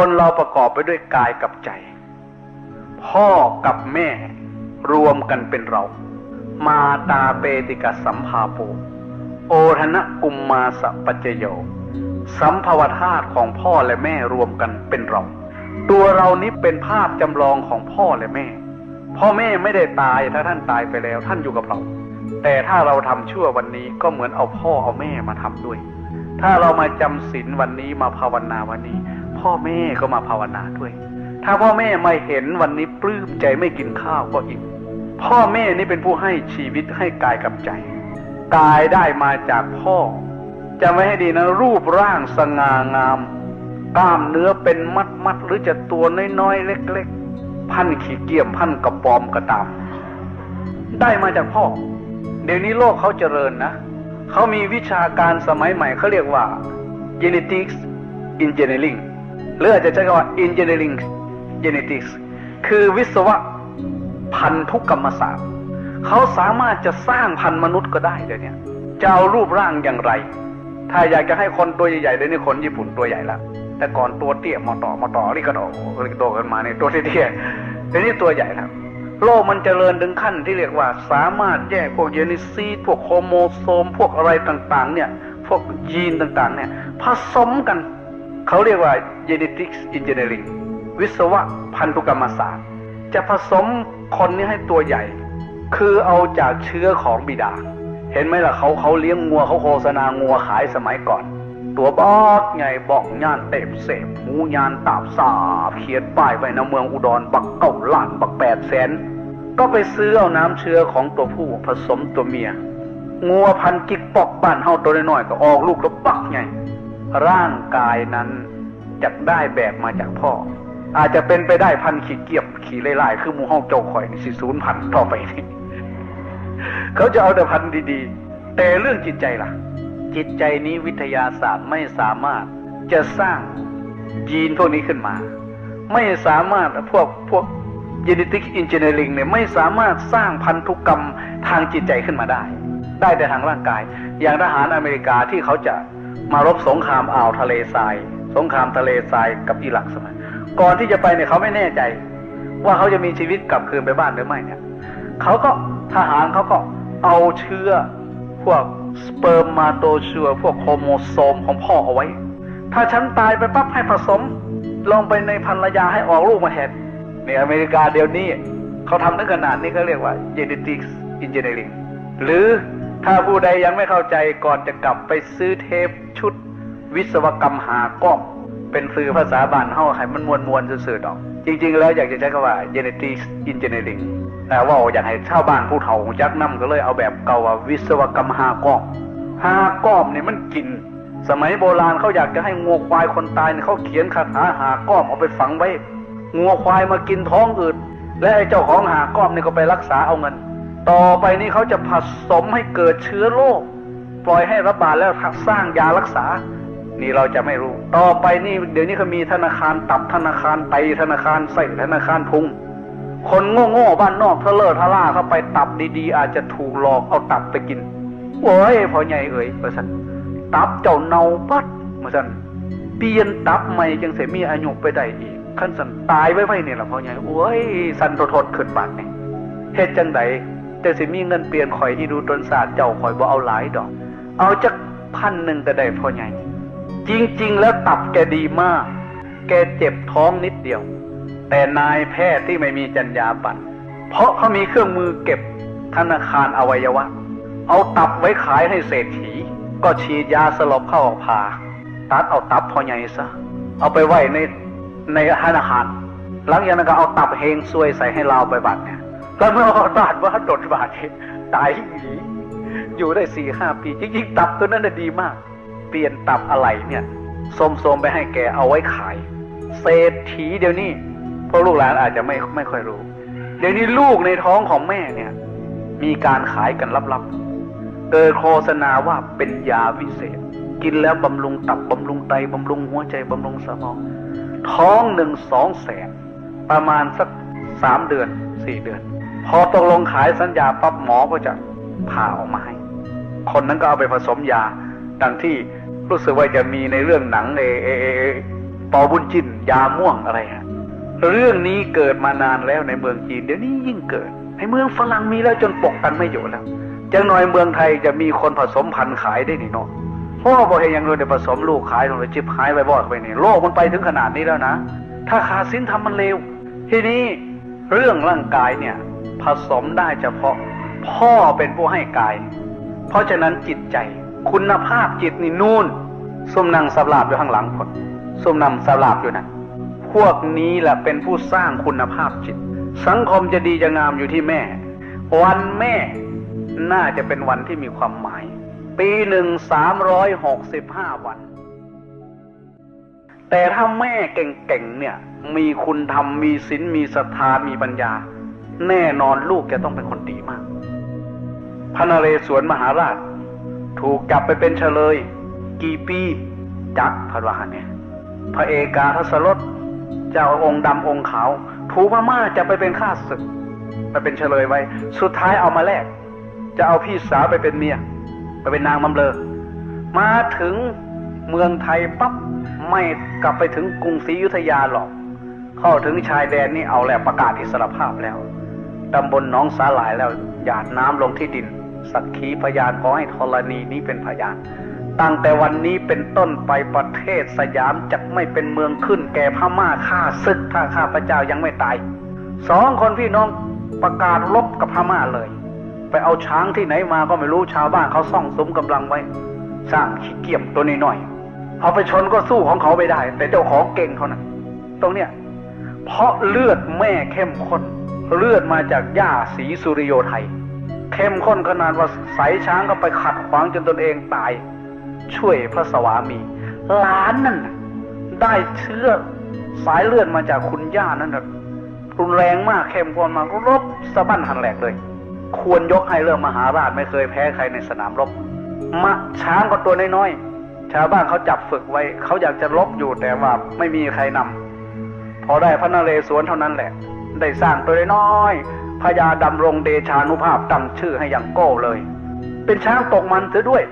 คนเราประกอบไปด้วยกายกับใจ พ่อกับแม่รวมกันเป็นเรา มาตาเปติกสัมภาโปโอทนะกุมมาสปัจจโย สัมภวธาตุของพ่อและแม่รวมกันเป็นเรา ตัวเรานี้เป็นภาพจำลองของพ่อและแม่ พ่อแม่ไม่ได้ตายถ้าท่านตายไปแล้วท่านอยู่กับเรา แต่ถ้าเราทำชั่ววันนี้ก็เหมือนเอาพ่อเอาแม่มาทำด้วย ถ้าเรามาจำศีลวันนี้มาภาวนาวันนี้ พ่อแม่ก็มาภาวนาด้วย ถ้าพ่อแม่ไม่เห็นวันนี้ปลื้มใจไม่กินข้าวก็อิ่มพ่อแม่นี่เป็นผู้ให้ชีวิตให้กายกับใจ กายได้มาจากพ่อจำไว้ให้ดีนะ รูปร่างสง่างาม กล้ามเนื้อเป็นมัดมัดหรือจะตัวน้อยๆ เล็กๆ พันขี้เกี่ยมพันกระปอมกระตาม ได้มาจากพ่อ เดี๋ยวนี้โลกเขาเจริญนะ เขามีวิชาการสมัยใหม่เขาเรียกว่า genetics engineering หรืออาจจะใช้คำว่า engineering genetics คือวิศวะพันธุกรรมศาสตร์เขาสามารถจะสร้างพันธุ์มนุษย์ก็ได้เดี๋ยวนี้จะเอารูปร่างอย่างไร ถ้าอยากจะให้คนตัวใหญ่ๆเดี๋ยวนี้คนญี่ปุ่นตัวใหญ่ละแต่ก่อนตัวเตี้ยมาต่อมาต่อริกระโดริกระโดกันมาในยตัวเตี้ยเดี๋ยวนี้ตัวใหญ่แล้วโลกมันเจริญถึงขั้นที่เรียกว่าสามารถแยกพวกเยนิซีพวกโครโมโซม พวกอะไรต่างๆ เนี่ย พวกยีนต่างๆ เนี่ย ผสมกัน เขาเรียกว่า genetics engineering วิศวะพันธุกรรมศาสตร์ จะผสมคนนี้ให้ตัวใหญ่ คือเอาจากเชื้อของบิดา เห็นไหมล่ะเขาเขาเลี้ยงงัวเขาโฆษณางัวขายสมัยก่อน ตัวบอดไงบอกย่านเต็บเสพหูยานตาบสาบเขียนป้ายไว้ในเมืองอุดรบักเก้าล้านบักแปดแสนก็ไปซื้อเอาน้ำเชื้อของตัวผู้ผสมตัวเมียงัวพันกิกปอกบ้านเฮาตัวน้อยๆก็ออกลูกแล้วปักไง ร่างกายนั้นจะได้แบบมาจากพ่อ อาจจะเป็นไปได้พันขี้เกียบขี่ไล่ๆคือมูเฮาเจ้าข่อยนี่สิศูนย์พันต่อไปนี่เขาจะเอาแต่พันดีๆ แต่เรื่องจิตใจล่ะ จิตใจนี้วิทยาศาสตร์ไม่สามารถจะสร้างยีนพวกนี้ขึ้นมา ไม่สามารถพวกพวก genetic engineering เนี่ยไม่สามารถสร้างพันธุกรรมทางจิตใจขึ้นมาได้ ได้แต่ทางร่างกาย อย่างทหารอเมริกาที่เขาจะ มารบสงครามอ่าวทะเลทราย สงครามทะเลทรายกับอิรักสมัย ก่อนที่จะไปเนี่ยเขาไม่แน่ใจ ว่าเขาจะมีชีวิตกลับคืนไปบ้านหรือไม่เนี่ยเขาก็ทหารเขาก็เอาเชื้อพวกสเปิร์มมาโตเชื้อพวกโครโมโซมของพ่อเอาไว้ ถ้าฉันตายไปปั๊บให้ผสมลงไปในภรรยาให้ออกลูกมาแทนในอเมริกาเดี๋ยวนี้ เขาทำถึงขนาดนี้เขาเรียกว่า genetics engineering หรือ ถ้าผู้ใดยังไม่เข้าใจก่อนจะกลับไปซื้อเทปชุด วิศวกรรมหากล้อง เป็นสื่อภาษาบ้านเฮาให้มันมวลมวลๆซื่อๆดอก จริง ๆ แล้วอยากจะใช้คำว่า genetics engineering แต่ว่าอยากให้ชาวบ้านผู้เฒ่าหูจักนํก็เลยเอาแบบเก่าว่าวิศวกรรมหากล้องหากล้อมนี่มันกิน สมัยโบราณเขาอยากจะให้งัวควายคนตายเนี่ยเขาเขียนคาถาหากล้อมเอาไปฝังไว้งัวควายมากินท้องอืดและไอ้เจ้าของหากล้อมนี่ก็ไปรักษาเอาเงิน ต่อไปนี้เขาจะผสมให้เกิดเชื้อโรคปล่อยให้ระบาดแล้วสร้างยารักษา นี่เราจะไม่รู้ ต่อไปนี่เดี๋ยวนี้เขามีธนาคารตับธนาคารไตธนาคารไส้ธนาคารพุงคนโง่ๆบ้านนอกทะเลอะทะล่าเข้าไปตับดีๆ อาจจะถูกหลอกเอาตับไปกินโอ้ยพอใหญ่เอ่ยประสันตับเจ้าเนาปัดมาสันเปลี่ยนตับใหม่จังเสมีอายุไปได้อีกขั้นสันตายไว้ไว้เนี่ยหละพอใหญ่โอ้ยสันทดทดขึ้นบาดเนี่ยเฮ็ดจังได จะสิมีเงินเปลี่ยนข่อยที่ดูตนศาสตร์เจ้าข่อยบ่เอาหลายดอก เอาจักพันหนึ่งก็ได้พอใหญ่จริง ๆ แล้วตับแกดีมาก แกเจ็บท้องนิดเดียว แต่นายแพทย์ที่ไม่มีจรรยาบรรณเพราะเขามีเครื่องมือเก็บธนาคารอวัยวะ เอาตับไว้ขายให้เศรษฐี ก็ฉีดยาสลบเข้าออกพาตัดเอาตับพอใหญ่ซะ เอาไปไว้ในในธนาคาร หลังจากนั้นก็เอาตับเฮงซวยใส่ให้เราไปบัตรเนี่ย แล้วเมื่อเอาบาทว่าโดดบาทเนตายหนีอยู่ได้สี่ห้าปี จริงๆ ตับตัวนั้นน่ะดีมาก เปลี่ยนตับอะไรเนี่ยโสมๆไปให้แกเอาไว้ขาย เศรษฐีเดี๋ยวนี้พวกลูกหลานอาจจะไม่ไม่ค่อยรู้ เดี๋ยวนี้ลูกในท้องของแม่เนี่ย มีการขายกันลับๆ เกิดโฆษณาว่าเป็นยาวิเศษ กินแล้วบำรุงตับบำรุงไตบำรุงหัวใจบำรุงสมอง ท้องหนึ่งสองแสนประมาณสักสามเดือนสี่เดือน พอตกลงขายสัญญาปั๊บหมอก็จะผ่าออกมาให้ คนนั้นก็เอาไปผสมยา ดังที่รู้สึกว่าจะมีในเรื่องหนังเอเอเอป่าบุญจินยาม่วงอะไรฮะเรื่องนี้เกิดมานานแล้วในเมืองจีน เดี๋ยวนี้ยิ่งเกิด ในเมืองฝรั่งมีแล้วจนปกกันไม่อยู่แล้วจังหน่อยเมืองไทยจะมีคนผสมพันธุ์ขายได้นี่เนาะพ่อบอกเห็นอย่างนู้นเดี๋ยวผสมลูกขายตรงเลยจิบหายไปบอดไปนี่โลกมันไปถึงขนาดนี้แล้วนะ ถ้าขาดสินทำมันเลวทีนี้เรื่องร่างกายเนี่ย สมได้เฉพาะ พ่อเป็นผู้ให้กาย เพราะฉะนั้นจิตใจ คุณภาพจิตนี่นู่นส้มนั่งสลาบอยู่ข้างหลังผลส้มนำสลาบอยู่นะพวกนี้แหละเป็นผู้สร้างคุณภาพจิต สังคมจะดีจะงามอยู่ที่แม่ วันแม่น่าจะเป็นวันที่มีความหมาย ปีหนึ่งสามร้อยหกสิบห้าวัน แต่ถ้าแม่เก่งๆเนี่ย มีคุณธรรมมีศีลมีศรัทธามีปัญญา แน่นอนลูกจะต้องเป็นคนดีมาก พระนเรศวรมหาราช ถูกจับไปเป็นเฉลย กี่ปีจักพระวหาเนี่ยพระเอกาทศรสเจ้าองค์ดำองค์ขาวถูกพม่าจะไปเป็นข้าศึกไปเป็นเฉลยไว้ สุดท้ายเอามาแลกจะเอาพี่สาวไปเป็นเมีย ไปเป็นนางบำเลอมาถึงเมืองไทยปั๊บไม่กลับไปถึงกรุงศรีอยุธยาหรอก เข้าถึงชายแดนนี่เอาแล้วประกาศอิสรภาพแล้ว ตำบลหนองสาหลายแล้วหยาดน้ำลงที่ดิน สักขีพยานขอให้ธรณีนี้เป็นพยานตั้งแต่วันนี้เป็นต้นไปประเทศสยามจะไม่เป็นเมืองขึ้นแก่พม่าฆ่าศึกถ้าข้าพเจ้ายังไม่ตายสองคนพี่น้องประกาศรบกับพม่าเลย ไปเอาช้างที่ไหนมาก็ไม่รู้ชาวบ้านเขาซ่องสมกำลังไว้ สร้างขี้เกียจตัวน้อยๆเอาไปชนก็สู้ของเขาไม่ได้ แต่เจ้าของเก่งเขานะตรงเนี้ยเพราะเลือดแม่เข้มข้น เลือดมาจากย่าสีสุริโยไทย เข้มข้นขนาดว่าสายช้างก็ไปขัดขวางจนตนเองตาย ช่วยพระสวามีหลานนั่นได้เชื้อสายเลือดมาจากคุณย่านั่นรุนแรงมากเข้มข้นมากรบสะบั้นหันแหลกเลย ควรยกให้เรื่องมหาราชไม่เคยแพ้ใครในสนามรบมะช้างก็ตัวน้อยๆชาวบ้านเขาจับฝึกไว้เขาอยากจะรบอยู่แต่ว่าไม่มีใครนำพอได้พระนเรศวรเท่านั้นแหละ ได้สร้างตัวน้อยพญาดำรงเดชานุภาพตั้งชื่อให้อย่างโก้เลย เป็นช้างตกมันเสียด้วย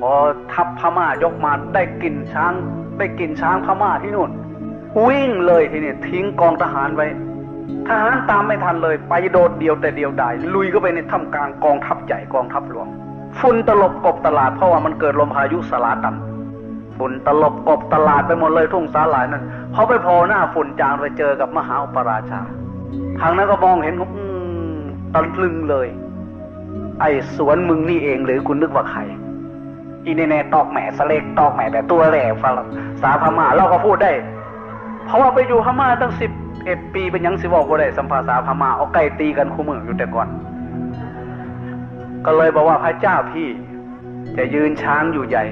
พอทัพพม่ายกมาได้กินช้างได้กินช้างพม่าที่นู่น วิ่งเลยทีนี้ทิ้งกองทหารไว้ ทหารตามไม่ทันเลย ไปโดดเดียวแต่เดียวดายลุยเข้าไปในถ้ำกลางกองทัพใหญ่กองทัพหลวง ฝุ่นตลบกบตลาดเพราะว่ามันเกิดลมพายุสลาตันฝุ่นตลบกบตลาดไปหมดเลยทุ่งสาหร่ายนั่นพอไปโผล่หน้าฝุ่นจางไปเจอกับมหาอุปราชา ทางนั้นก็มองเห็นอืมตะลึงเลย ไอ้สวนมึงนี่เองหรือคุณนึกว่าใครอีเนเน่ตอกแหม่สเล็กตอกแหม่แต่ตัวแหล่ฝรั่งสาพม่าเราก็พูดได้ เพราะว่าไปอยู่พม่าตั้งสิบเอ็ดปีเป็นยังสิบอกว่าได้สัมภาษาพม่าเอาไก่ตีกันคู่มืออยู่แต่ก่อน ก็เลยบอกว่าพระเจ้าพี่จะยืนช้างอยู่ใหญ่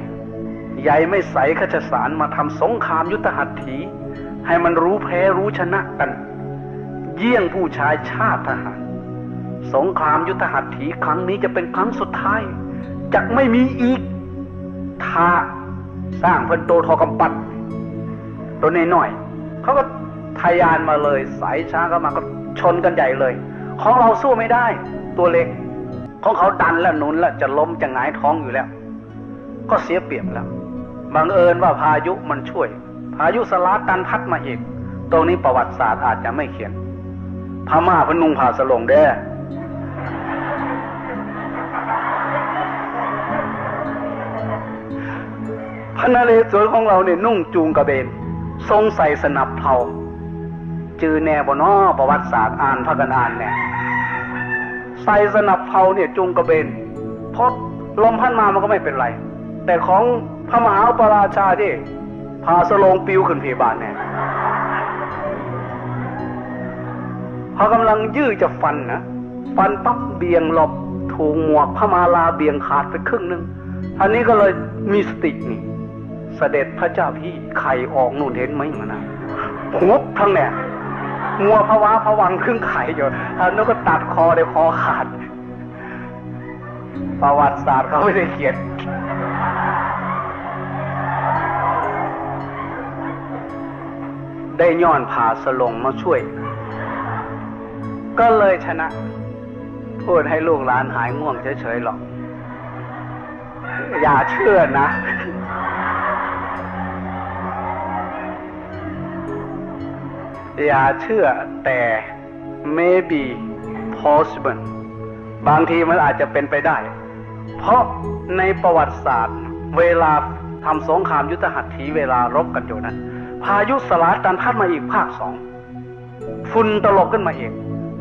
ใหญ่ไม่ใสขจสารมาทำสงครามยุทธหัตถี ให้มันรู้แพ้รู้ชนะกัน เยี่ยงผู้ชายชาติทหาร สงครามยุทธหัตถีครั้งนี้จะเป็นครั้งสุดท้ายจะไม่มีอีก ถ้าสร้างเพิ่นโตทอกำปั้นตัวน้อยเขาก็ทะยานมาเลย สายช้างเข้ามาก็ชนกันใหญ่เลย ของเราสู้ไม่ได้ ตัวเล็ก ของเขาดันแล้วหนุนแล้วจะล้มจะหงายท้องอยู่แล้ว ก็เสียเปรียบแล้วบังเอิญว่าพายุมันช่วย พายุสลาตันพัดมาอีก ตรงนี้ประวัติศาสตร์อาจจะไม่เขียน พม่าพนุงผ่าสลงเด้พระนเรศวรของเราเนี่ยนุ่งจูงกระเบน ทรงใส่สนับเผาจือแน่บนอประวัติศาสตร์อ่านพระกันอ่านเนี่ยใส่สนับเผาเนี่ยจูงกระเบนเพราะลมพัดมามันก็ไม่เป็นไร แต่ของพระมหาปราชาที่พาสโลงปิวขึ้นเพบานเนี่ย พอกำลังยื้อจะฟันนะฟันปั๊บเบี่ยงหลบถูกหมวกพระมาลาเบี่ยงขาดไปครึ่งหนึ่งอันนี้ก็เลยมีสตินี่เสด็จพระเจ้าพี่ไข่ออกนู่นเห็นไหมมันนะงบทั้งเนี่ยงัวพะวาพะวังครึ่งไข่อยู่อันนั้นก็ตัดคอได้คอขาด ประวัติศาสตร์เขาไม่ได้เขียนได้ย้อนผ่าสลงมาช่วย ก็เลยชนะ พูดให้ลูกหลานหายง่วงเฉยๆหรอก อย่าเชื่อนะ อย่าเชื่อแต่ maybe possible บางทีมันอาจจะเป็นไปได้ เพราะในประวัติศาสตร์ เวลาทำสงครามยุทธหัตถีเวลารบกันอยู่นั้น พายุสลายตันพัดมาอีกภาคสอง ฝุ่นตลบขึ้นมาอีก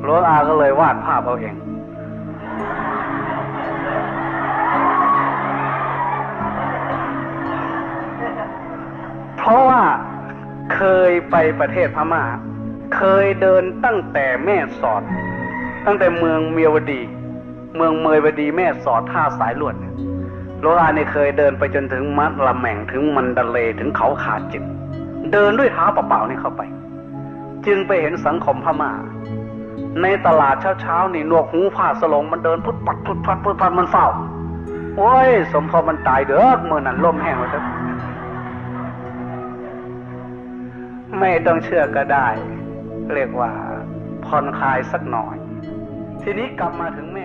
หลวงอาก็เลยวาดภาพเอาเอง เพราะว่าเคยไปประเทศพม่า เคยเดินตั้งแต่แม่สอด ตั้งแต่เมืองเมียวดี เมืองเมยวดีแม่สอดท่าสายลวดเนี่ยโลอาเนี่ยเคยเดินไปจนถึงมัดละแม่งถึงมันดาเลถึงเขาขาดจิตเดินด้วยเท้าเปล่าๆนี่เข้าไป จึงไปเห็นสังคมพม่า ในตลาดเช้าๆนี่หนวกหูผ้าสลงมันเดินพุดปัดพุดพัดพุดพัดมันเฝ้า โอ้ย สมพอมันตายเด้อเมื่อนั้นล่มแห้งแล้วเด้อไม่ต้องเชื่อก็ได้ เรียกว่าผ่อนคลายสักหน่อย ทีนี้กลับมาถึงแม่